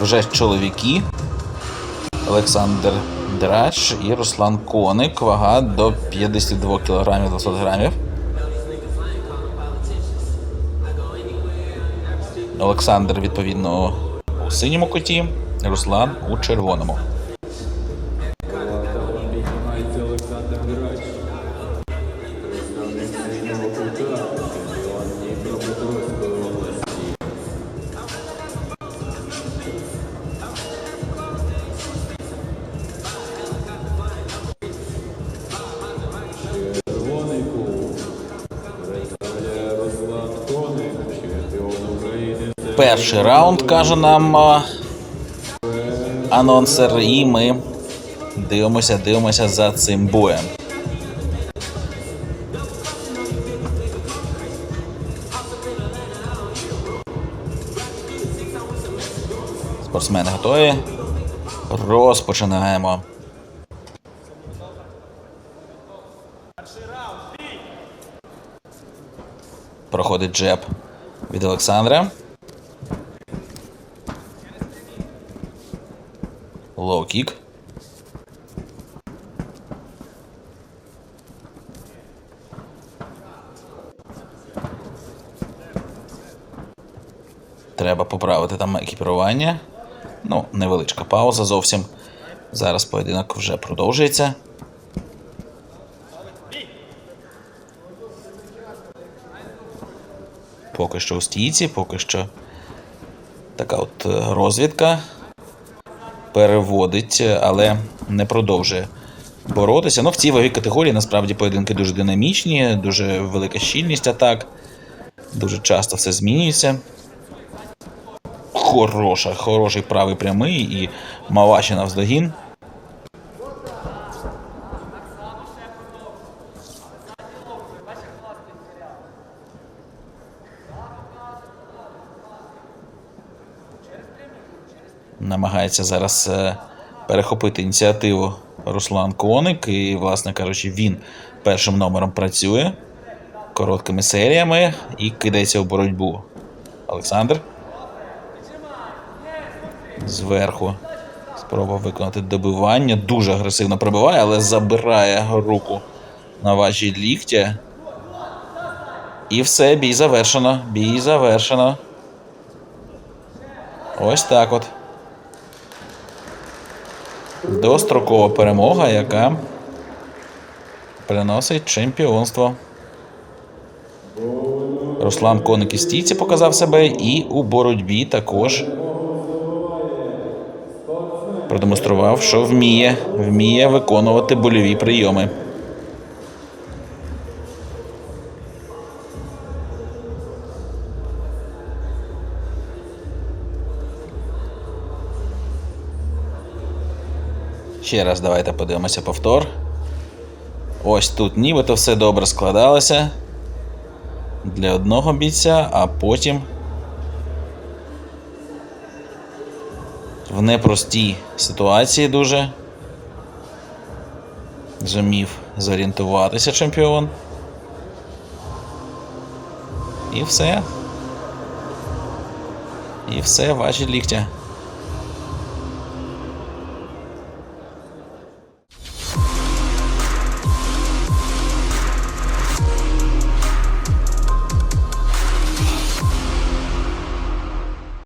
вже чоловіки. Олександр Драч і Руслан Коник. Вага до 52 кг 200 грамів. Олександр, відповідно, у синьому куті, Руслан у червоному. Олександр. Перший раунд каже нам а, анонсер, і ми дивимося, дивимося за цим боєм. Спортсмени готові. Розпочинаємо. Проходить джеб від Олександра. Лоу кік. Треба поправити там екіпірування. Ну, невеличка пауза зовсім. Зараз поєдинок вже продовжується. Поки що у стійці, поки що така от е, розвідка переводить, але не продовжує боротися. Ну, в цій ваговій категорії насправді поєдинки дуже динамічні, дуже велика щільність атак. Дуже часто все змінюється. Хороша, хороший правий прямий і Маваші навздогін. Намагається зараз е, перехопити ініціативу Руслан Коник. І, власне кажучи, він першим номером працює короткими серіями і кидається у боротьбу. Олександр. Зверху. Спроба виконати добивання. Дуже агресивно пробиває, але забирає руку на ваші ліктя. І все, бій завершено. Бій завершено. Ось так от. Дострокова перемога, яка приносить чемпіонство. Руслан Коник і стійці показав себе і у боротьбі також продемонстрував, що вміє, вміє виконувати больові прийоми. Ще раз давайте подивимося повтор. Ось тут нібито все добре складалося для одного бійця, а потім в непростій ситуації дуже зумів зорієнтуватися чемпіон. І все. І все, ваші ліктя.